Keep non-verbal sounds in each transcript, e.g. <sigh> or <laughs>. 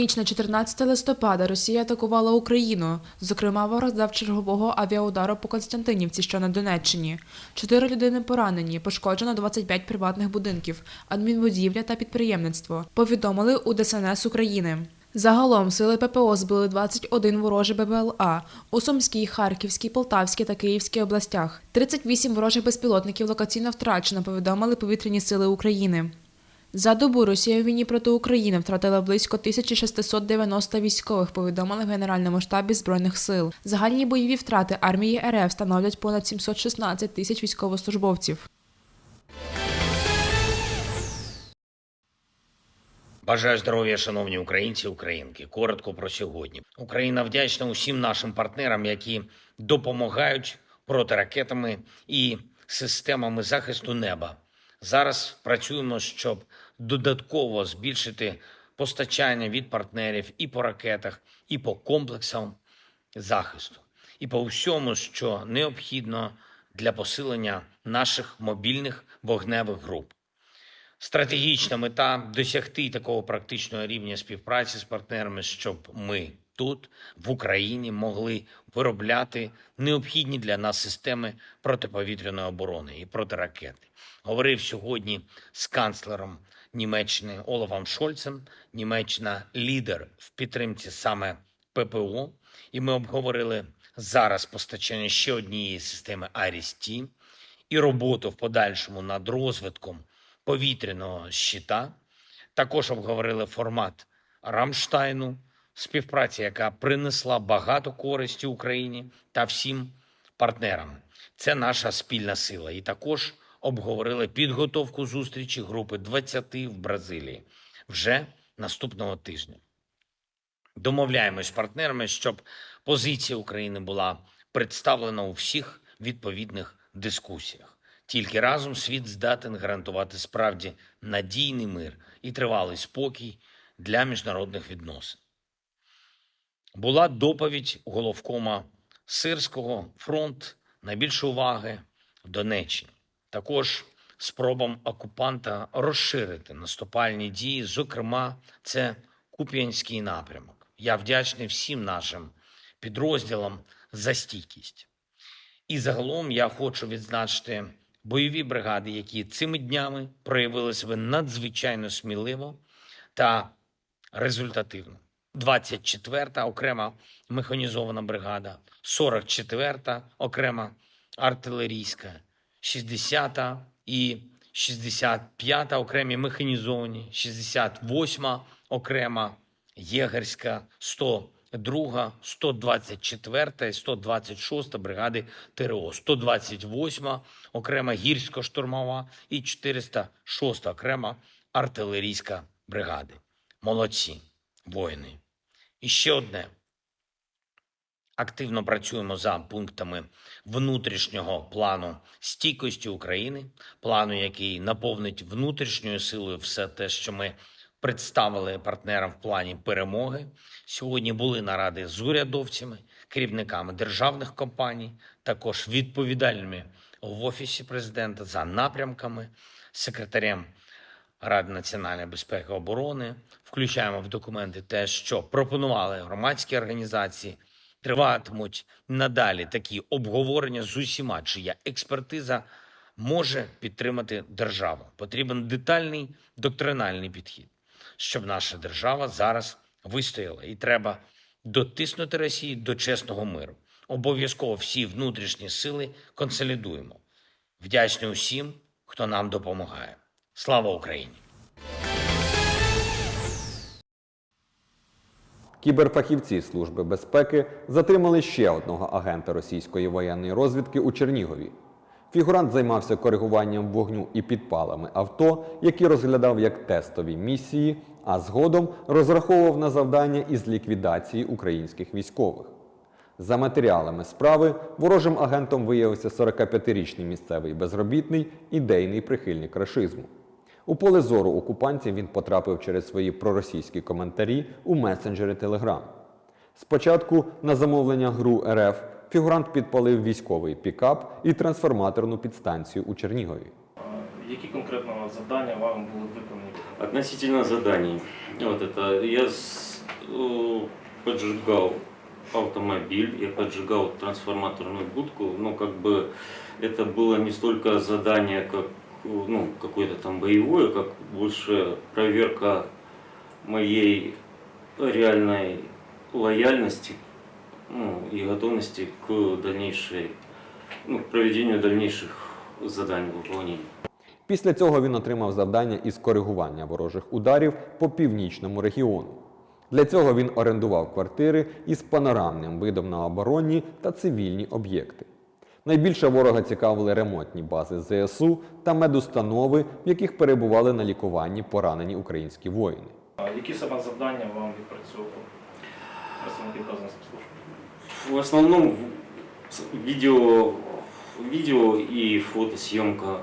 ніч на 14 листопада Росія атакувала Україну. Зокрема, ворог чергового авіаудару по Константинівці, що на Донеччині. Чотири людини поранені, пошкоджено 25 приватних будинків, адмінбудівля та підприємництво. Повідомили у ДСНС України. Загалом сили ППО збили 21 ворожий БПЛА у Сумській, Харківській, Полтавській та Київській областях. 38 ворожих безпілотників локаційно втрачено, повідомили повітряні сили України. За добу Росія в війні проти України втратила близько 1690 військових, повідомили в Генеральному штабі Збройних сил. Загальні бойові втрати армії РФ становлять понад 716 тисяч військовослужбовців. Бажаю здоров'я, шановні українці, українки. Коротко про сьогодні. Україна вдячна усім нашим партнерам, які допомагають протиракетами і системами захисту неба. Зараз працюємо, щоб додатково збільшити постачання від партнерів і по ракетах, і по комплексам захисту, і по всьому, що необхідно для посилення наших мобільних вогневих груп. Стратегічна мета досягти такого практичного рівня співпраці з партнерами, щоб ми тут, в Україні, могли виробляти необхідні для нас системи протиповітряної оборони і протиракети. Говорив сьогодні з канцлером Німеччини Олафом Шольцем. Німеччина лідер в підтримці саме ППО, і ми обговорили зараз постачання ще однієї системи IRIS-T і роботу в подальшому над розвитком повітряного щита. Також обговорили формат Рамштайну, співпраця, яка принесла багато користі Україні та всім партнерам. Це наша спільна сила. І також обговорили підготовку зустрічі групи 20 в Бразилії вже наступного тижня. Домовляємось з партнерами, щоб позиція України була представлена у всіх відповідних дискусіях. Тільки разом світ здатен гарантувати справді надійний мир і тривалий спокій для міжнародних відносин. Була доповідь головкома Сирського фронт найбільше уваги в Донеччині. Також спробам окупанта розширити наступальні дії, зокрема, це Куп'янський напрямок. Я вдячний всім нашим підрозділам за стійкість. І загалом я хочу відзначити бойові бригади, які цими днями проявили себе надзвичайно сміливо та результативно. 24-та окрема механізована бригада, 44-та окрема артилерійська, 60-та і 65-та окремі механізовані, 68-та окрема єгерська, 102, 124 і 126 бригади ТРО, 128 окрема гірсько-штурмова і 406 окрема артилерійська бригади. Молодці, воїни. І ще одне. Активно працюємо за пунктами внутрішнього плану стійкості України, плану, який наповнить внутрішньою силою все те, що ми представили партнерам в плані перемоги. Сьогодні були наради з урядовцями, керівниками державних компаній, також відповідальними в офісі президента за напрямками, секретарем Ради національної безпеки і оборони. Включаємо в документи те, що пропонували громадські організації. Триватимуть надалі такі обговорення з усіма, чия експертиза може підтримати державу. Потрібен детальний доктринальний підхід, щоб наша держава зараз вистояла. І треба дотиснути Росії до чесного миру. Обов'язково всі внутрішні сили консолідуємо. Вдячний усім, хто нам допомагає. Слава Україні! Кіберфахівці Служби безпеки затримали ще одного агента російської воєнної розвідки у Чернігові. Фігурант займався коригуванням вогню і підпалами авто, які розглядав як тестові місії, а згодом розраховував на завдання із ліквідації українських військових. За матеріалами справи ворожим агентом виявився 45-річний місцевий безробітний, ідейний прихильник рашизму. У поле зору окупантів він потрапив через свої проросійські коментарі у месенджери Telegram. Спочатку на замовлення ГРУ РФ фігурант підпалив військовий пікап і трансформаторну підстанцію у Чернігові. Які конкретно завдання вам були виконані? Относительно заданий. Вот это я с- э, поджигал автомобиль, я поджигал трансформаторную будку, но как бы это было не столько задание, как э, ну, какое-то там боевое, как больше проверка моей реальной лояльности ну, и готовности к дальнейшей, ну, к проведению дальнейших заданий выполнения. Після цього він отримав завдання із коригування ворожих ударів по північному регіону. Для цього він орендував квартири із панорамним видом на оборонні та цивільні об'єкти. Найбільше ворога цікавили ремонтні бази ЗСУ та медустанови, в яких перебували на лікуванні поранені українські воїни. А Які саме завдання вам відпрацьовували представники вказаних спецслужб? В основном в- с- видео, видео и фотосъемка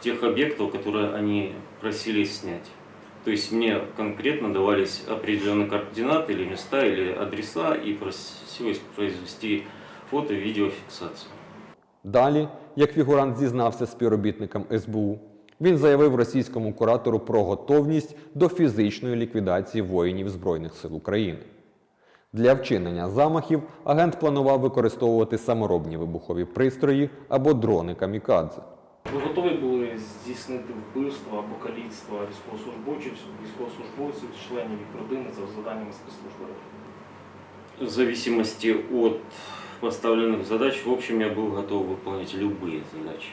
тех объектов, которые они просили снять. То есть мне конкретно давались определенные координаты или места, или адреса, и просилось произвести фото- и видеофиксацию. Далі, як фігурант зізнався співробітникам СБУ, він заявив російському куратору про готовність до фізичної ліквідації воїнів Збройних сил України. Для вчинення замахів агент планував використовувати саморобні вибухові пристрої або дрони камікадзе. Ви готові були здійснити вбивство або каліцтво військовослужбовців, військовослужбовців, членів їх родини за завданнями спецслужби? В зависимости от поставленных задач, в общем, я был готов выполнять любые задачи.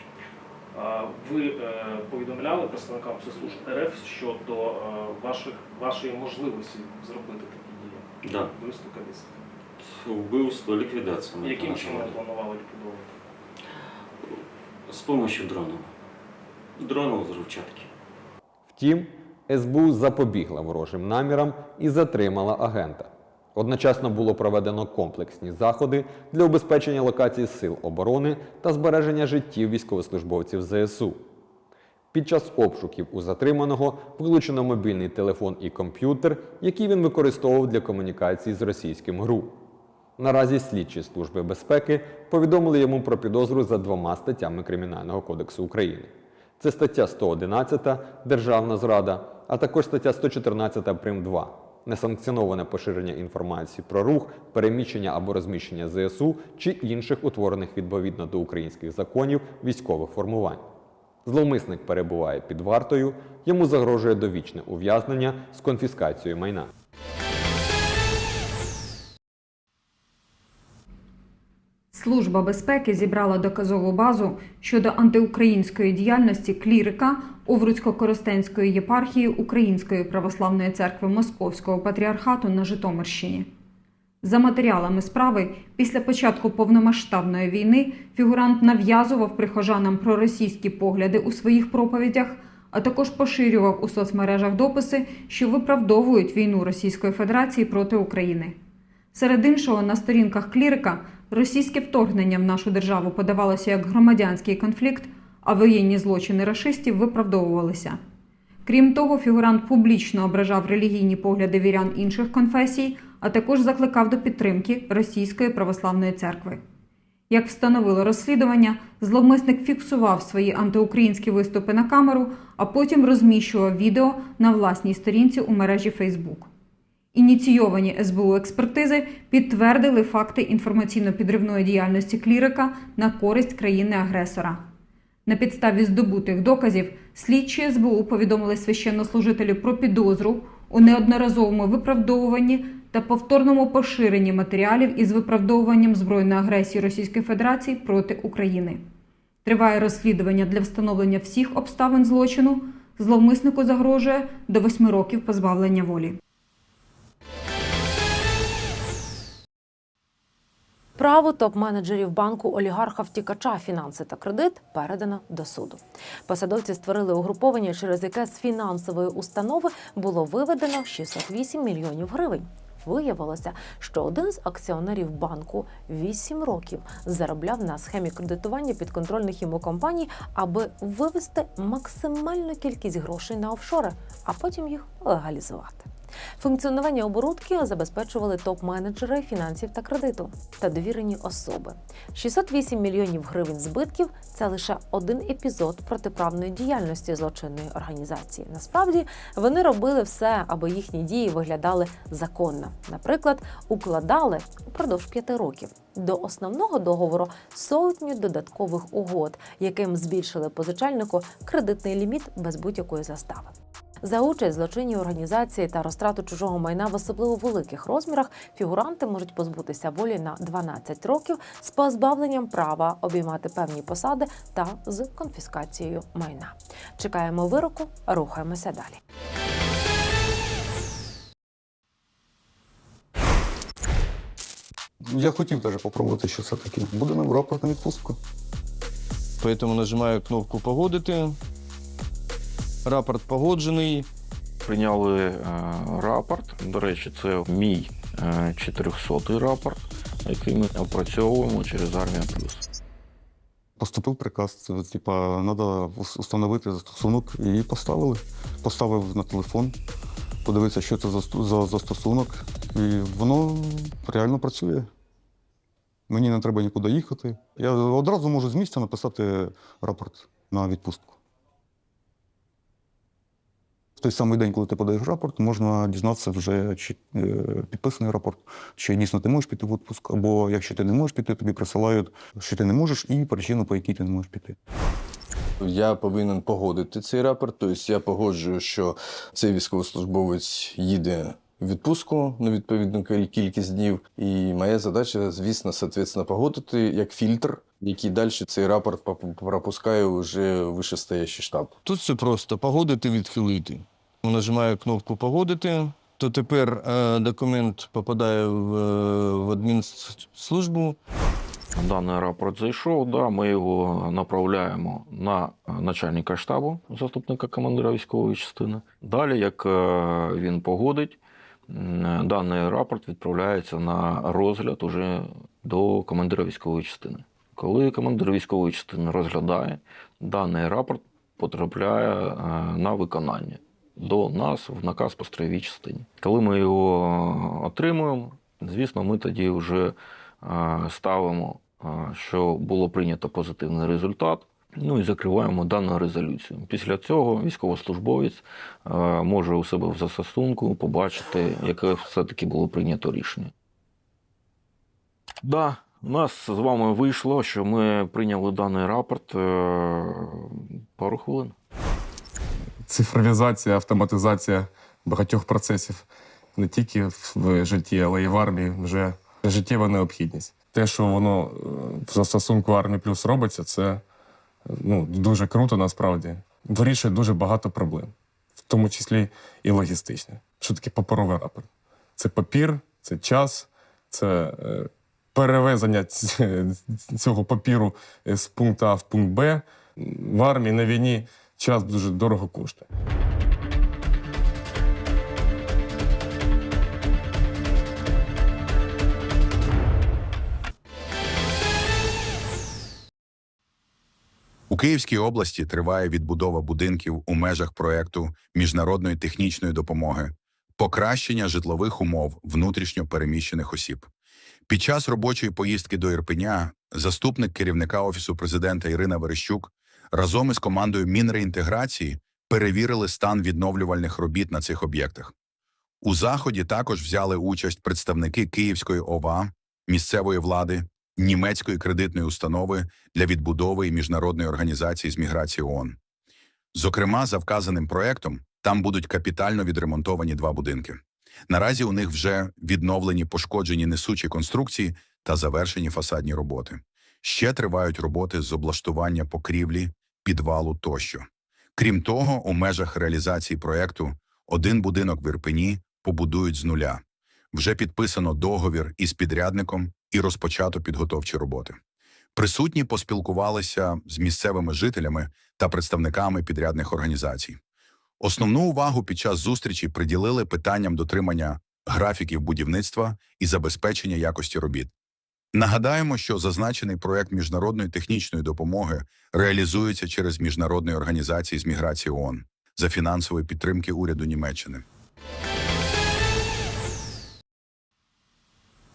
А Ви е, повідомляли представникам спецслужб РФ щодо е, ваших, вашої можливості зробити такі дії? Да, Вбивство каліцтво. убийство, ликвидация. мы это Яким чином называли. планували ліквідовувати? С помощью дронов. Дронов взрывчатки. Втім, СБУ запобігла ворожим намірам і затримала агента. Одночасно було проведено комплексні заходи для убезпечення локацій сил оборони та збереження життів військовослужбовців ЗСУ. Під час обшуків у затриманого вилучено мобільний телефон і комп'ютер, який він використовував для комунікації з російським ГРУ. Наразі слідчі служби безпеки повідомили йому про підозру за двома статтями Кримінального кодексу України. Це стаття 111 Державна зрада, а також стаття 114 прим. 2 несанкціоноване поширення інформації про рух, переміщення або розміщення ЗСУ чи інших утворених відповідно до українських законів військових формувань. Зловмисник перебуває під вартою, йому загрожує довічне ув'язнення з конфіскацією майна. Служба безпеки зібрала доказову базу щодо антиукраїнської діяльності клірика Овруцько-Коростенської єпархії Української православної церкви Московського патріархату на Житомирщині. За матеріалами справи, після початку повномасштабної війни фігурант нав'язував прихожанам проросійські погляди у своїх проповідях, а також поширював у соцмережах дописи, що виправдовують війну Російської Федерації проти України. Серед іншого, на сторінках клірика російське вторгнення в нашу державу подавалося як громадянський конфлікт, а воєнні злочини рашистів виправдовувалися. Крім того, фігурант публічно ображав релігійні погляди вірян інших конфесій, а також закликав до підтримки Російської православної церкви. Як встановило розслідування, зловмисник фіксував свої антиукраїнські виступи на камеру, а потім розміщував відео на власній сторінці у мережі Facebook. Ініційовані СБУ експертизи підтвердили факти інформаційно-підривної діяльності клірика на користь країни-агресора. На підставі здобутих доказів слідчі СБУ повідомили священнослужителю про підозру у неодноразовому виправдовуванні та повторному поширенні матеріалів із виправдовуванням збройної агресії Російської Федерації проти України. Триває розслідування для встановлення всіх обставин злочину. Зловмиснику загрожує до восьми років позбавлення волі. Право топ-менеджерів банку олігарха втікача фінанси та кредит передано до суду. Посадовці створили угруповання, через яке з фінансової установи було виведено 608 мільйонів гривень. Виявилося, що один з акціонерів банку 8 років заробляв на схемі кредитування підконтрольних йому компаній, аби вивести максимальну кількість грошей на офшори, а потім їх легалізувати. Функціонування оборудки забезпечували топ-менеджери фінансів та кредиту та довірені особи. 608 мільйонів гривень збитків це лише один епізод протиправної діяльності злочинної організації. Насправді вони робили все, аби їхні дії виглядали законно. Наприклад, укладали упродовж п'яти років до основного договору сотню додаткових угод, яким збільшили позичальнику кредитний ліміт без будь-якої застави. За участь в злочинній організації та розтрату чужого майна в особливо великих розмірах фігуранти можуть позбутися волі на 12 років з позбавленням права обіймати певні посади та з конфіскацією майна. Чекаємо вироку, рухаємося далі. Я хотів теж попробувати, що це таке. Буде нам рапорт на відпустку. Поэтому нажимаю кнопку Погодити. Рапорт погоджений. Прийняли е, рапорт. До речі, це мій е, 400-й рапорт, який ми опрацьовуємо через Армія Плюс. Поступив приказ, типа, треба встановити застосунок і поставили. Поставив на телефон, подивитися, що це за, за застосунок. І воно реально працює. Мені не треба нікуди їхати. Я одразу можу з місця написати рапорт на відпустку. В той самий день, коли ти подаєш рапорт, можна дізнатися вже, чи е, підписаний рапорт, чи дійсно ти можеш піти в відпуск, або якщо ти не можеш піти, тобі присилають, що ти не можеш, і причину, по якій ти не можеш піти. Я повинен погодити цей рапорт. Тобто я погоджую, що цей військовослужбовець їде в відпустку на відповідну кількість днів. І моя задача, звісно, соответственно, погодити як фільтр, який далі цей рапорт пропускає вже вищестоящий штаб. Тут все просто погодити, відхилити. Нажимаю кнопку Погодити. То тепер е, документ попадає в, е, в адмінслужбу. Даний рапорт зайшов. Да, ми його направляємо на начальника штабу, заступника командира військової частини. Далі, як е, він погодить, даний рапорт відправляється на розгляд уже до командира військової частини. Коли командир військової частини розглядає, даний рапорт потрапляє на виконання до нас в наказ по строєвій частині. Коли ми його отримуємо, звісно, ми тоді вже е, ставимо, е, що було прийнято позитивний результат. Ну і закриваємо дану резолюцію. Після цього військовослужбовець е, може у себе в застосунку побачити, яке все-таки було прийнято рішення. Да, у нас з вами вийшло, що ми прийняли даний рапорт е, пару хвилин. Цифровізація, автоматизація багатьох процесів не тільки в житті, але й в армії вже життєва необхідність. Те, що воно е, в застосунку армії плюс робиться, це ну, дуже круто насправді. Вирішує дуже багато проблем, в тому числі і логістичні. Що таке паперовий рапорт? Це папір, це час, це е, перевезення цього папіру з пункту А в пункт Б. В армії на війні час дуже дорого коштує. У Київській області триває відбудова будинків у межах проекту міжнародної технічної допомоги, покращення житлових умов внутрішньо переміщених осіб. Під час робочої поїздки до Ірпеня заступник керівника офісу президента Ірина Верещук разом із командою Мінреінтеграції перевірили стан відновлювальних робіт на цих об'єктах. У заході також взяли участь представники Київської ОВА, місцевої влади, німецької кредитної установи для відбудови і міжнародної організації з міграції ООН. Зокрема, за вказаним проектом там будуть капітально відремонтовані два будинки. Наразі у них вже відновлені пошкоджені несучі конструкції та завершені фасадні роботи. Ще тривають роботи з облаштування покрівлі, підвалу тощо. Крім того, у межах реалізації проекту один будинок в Ірпені побудують з нуля. Вже підписано договір із підрядником і розпочато підготовчі роботи. Присутні поспілкувалися з місцевими жителями та представниками підрядних організацій. Основну увагу під час зустрічі приділили питанням дотримання графіків будівництва і забезпечення якості робіт. Нагадаємо, що зазначений проект міжнародної технічної допомоги реалізується через міжнародні організації з міграції ООН за фінансової підтримки уряду Німеччини.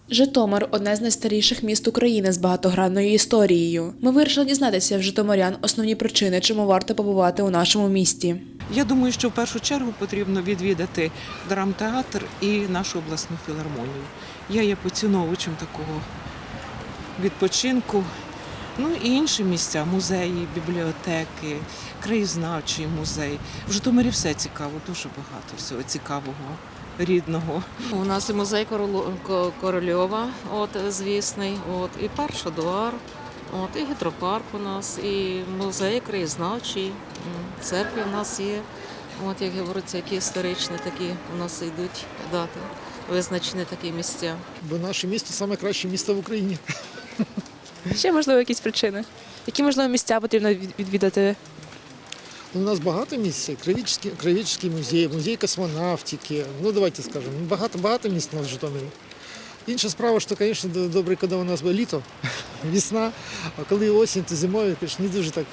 Житомир одне з найстаріших міст України з багатогранною історією. Ми вирішили дізнатися в житомирян основні причини, чому варто побувати у нашому місті. Я думаю, що в першу чергу потрібно відвідати драмтеатр і нашу обласну філармонію. Я є поціновувачем такого відпочинку. Ну і інші місця музеї, бібліотеки, краєзнавчий музей. В Житомирі все цікаво, дуже багато всього цікавого, рідного. У нас і музей Корольова, от звісний, от і парк Шадуар, от і гідропарк у нас, і музей краєзнавчий, м, церкви у нас є. От як говориться, які історичні такі у нас йдуть дати, визначені такі місця. Бо наше місто найкраще місто в Україні. Ще можливо якісь причини. Які можливо місця потрібно відвідати? У нас багато місць. Кривічський, Кривічський музей, музей космонавтики. Ну давайте скажемо, ну, багато багато місць у нас в Житомирі. Інша справа, що, звісно, добре, коли у нас буде літо, <laughs> весна, а коли осінь, то зимою, звісно, не дуже так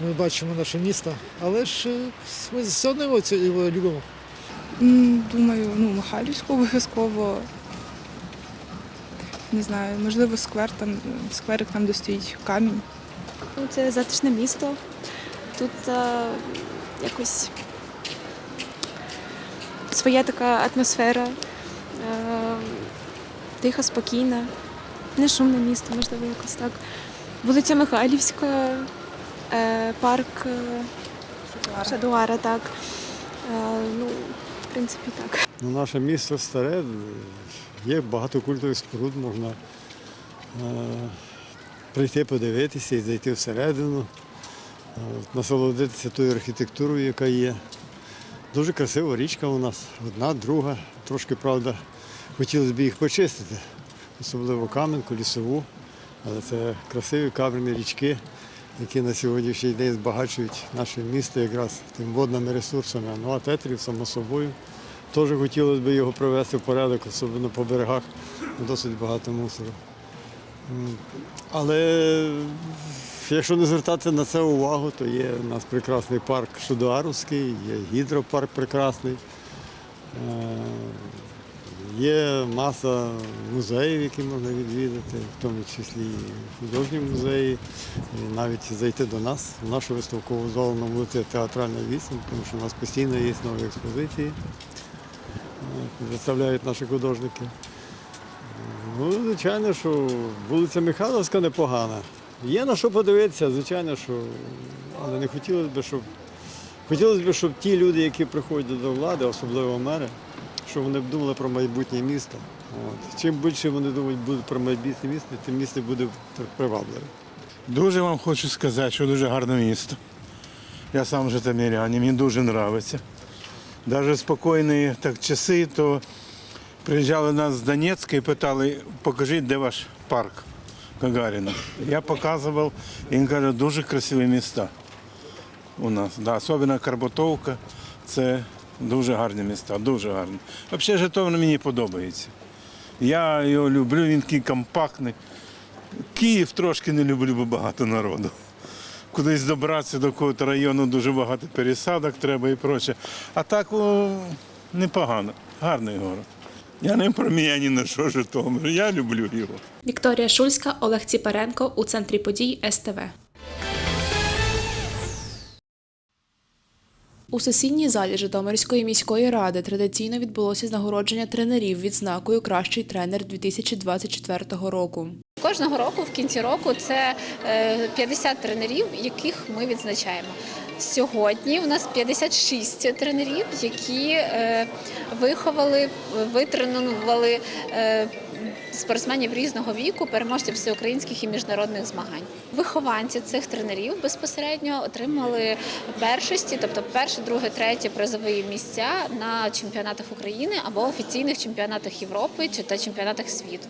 ми бачимо наше місто. Але ж е, ми все одно його, його любимо. Думаю, ну, Михайлівську обов'язково. Не знаю, можливо, сквер там, скверик там, де стоїть камінь. Ну, Це затишне місто. Тут е, якось своя така атмосфера, е, тиха, спокійна, не шумне місто, можливо, якось так. Вулиця Михайлівська, е, парк е, Шадуара, так. Е, ну, в принципі, так. Ну, наше місто старе, є багато культових споруд, можна е, прийти подивитися і зайти всередину, е, насолодитися тою архітектурою, яка є. Дуже красива річка у нас, одна, друга. Трошки, правда, хотілося б їх почистити, особливо Кам'янку, лісову. Але це красиві кам'яні річки, які на сьогоднішній день збагачують наше місто якраз тим водними ресурсами. Ну а Тетрів, само собою. Теж хотілося б його привести в порядок, особливо по берегах, досить багато мусору. Але якщо не звертати на це увагу, то є у нас прекрасний парк Шудуаровський, є гідропарк прекрасний, е, є маса музеїв, які можна відвідати, в тому числі і художні музеї, і навіть зайти до нас, в нашу виставкову залу на вулиці Театральна 8, тому що у нас постійно є нові експозиції представляють наші художники. Ну, звичайно, що вулиця Михайловська непогана. Є на що подивитися, звичайно, що. Але не хотілося б, щоб. Хотілося б, щоб ті люди, які приходять до влади, особливо мери, щоб вони б думали про майбутнє місто. От. Чим більше вони думають будуть про майбутнє місто, тим місто буде привабливе. Дуже вам хочу сказати, що дуже гарне місто. Я сам житомирянин, мені дуже подобається. Навіть спокійні так часи, то приїжджали нас з Донецька і питали, покажіть, де ваш парк Гагаріна. Я показував, і він каже, дуже красиві міста у нас. Да, особливо Карботовка, це дуже гарні міста, дуже гарні. Взагалі Житомир мені подобається. Я його люблю, він такий компактний. Київ трошки не люблю, бо багато народу. Кудись добратися до якогось району дуже багато пересадок треба і проче. А так о, непогано, гарний город. Я не проміняю ні на що Житомир, я люблю його. Вікторія Шульська, Олег Ціпаренко у центрі подій СТВ. У сесійній залі Житомирської міської ради традиційно відбулося нагородження тренерів відзнакою Кращий тренер 2024 року. Кожного року в кінці року це е, 50 тренерів, яких ми відзначаємо. Сьогодні у нас 56 тренерів, які е, виховали, витренували е, спортсменів різного віку, переможців всеукраїнських і міжнародних змагань. Вихованці цих тренерів безпосередньо отримали першості, тобто перше, друге, третє призові місця на чемпіонатах України або офіційних чемпіонатах Європи чи та чемпіонатах світу.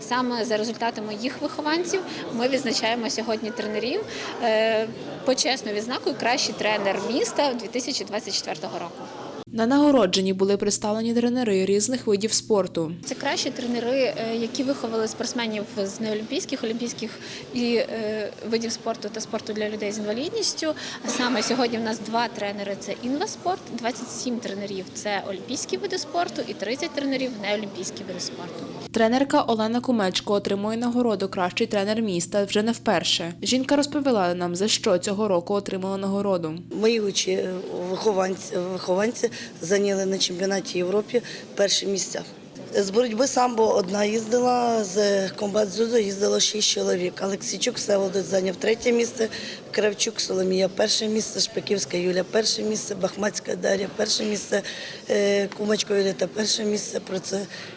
Саме за результатами їх вихованців ми відзначаємо сьогодні тренерів е, почесною відзнакою Кращий тренер міста 2024 року. На нагородженні були представлені тренери різних видів спорту. Це кращі тренери, е, які виховали спортсменів з неолімпійських, олімпійських і е, видів спорту та спорту для людей з інвалідністю. А саме сьогодні в нас два тренери це інваспорт, 27 тренерів це олімпійські види спорту і 30 тренерів неолімпійські види спорту. Тренерка Олена Кумечко отримує нагороду Кращий тренер міста вже не вперше. Жінка розповіла нам, за що цього року отримала нагороду. Мої учі вихованці, вихованці зайняли на чемпіонаті Європи перші місця. З боротьби самбо одна їздила, з комбат дзюдо їздило шість чоловік. Олексійчук Всеволодець зайняв третє місце, Кравчук Соломія перше місце, Шпаківська Юля перше місце, Бахмацька Дар'я перше місце, е, Кумачко Юліта перше місце,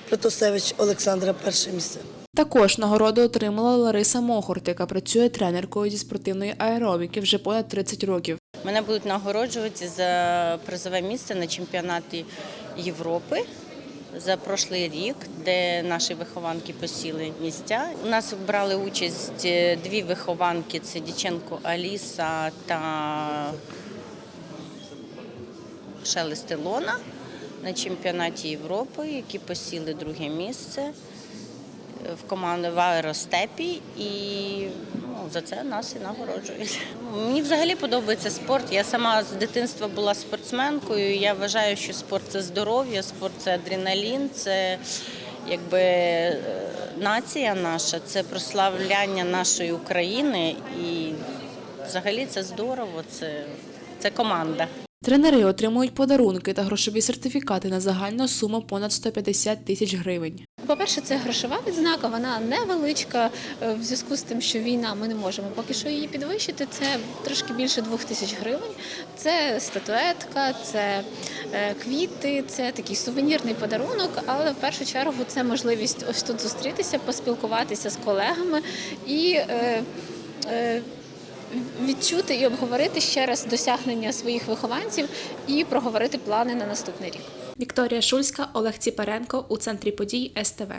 Протосевич Олександра перше місце. Також нагороду отримала Лариса Мохорт, яка працює тренеркою зі спортивної аеробіки вже понад 30 років. Мене будуть нагороджувати за призове місце на чемпіонаті Європи за прошлий рік, де наші вихованки посіли місця. У нас брали участь е, дві вихованки: це Діченко Аліса та Шелест Ілона на чемпіонаті Європи, які посіли друге місце в команди в аеростепі і за це нас і нагороджують. Мені взагалі подобається спорт. Я сама з дитинства була спортсменкою. Я вважаю, що спорт це здоров'я, спорт це адреналін, це якби е, нація наша, це прославляння нашої України і взагалі це здорово, це, це команда. Тренери отримують подарунки та грошові сертифікати на загальну суму понад 150 тисяч гривень. По-перше, це грошова відзнака, вона невеличка е, в зв'язку з тим, що війна, ми не можемо поки що її підвищити. Це трошки більше двох тисяч гривень. Це статуетка, це е, квіти, це такий сувенірний подарунок. Але в першу чергу це можливість ось тут зустрітися, поспілкуватися з колегами і. е, е, Відчути і обговорити ще раз досягнення своїх вихованців і проговорити плани на наступний рік. Вікторія Шульська, Олег Ціпаренко у центрі подій СТВ.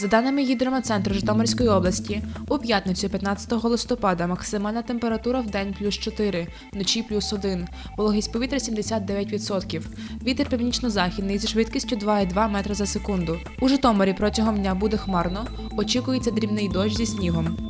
За даними гідрометцентру Житомирської області, у п'ятницю 15 листопада максимальна температура в день плюс 4, вночі плюс 1, вологість повітря 79%, вітер північно-західний зі швидкістю 2,2 метри за секунду. У Житомирі протягом дня буде хмарно, очікується дрібний дощ зі снігом.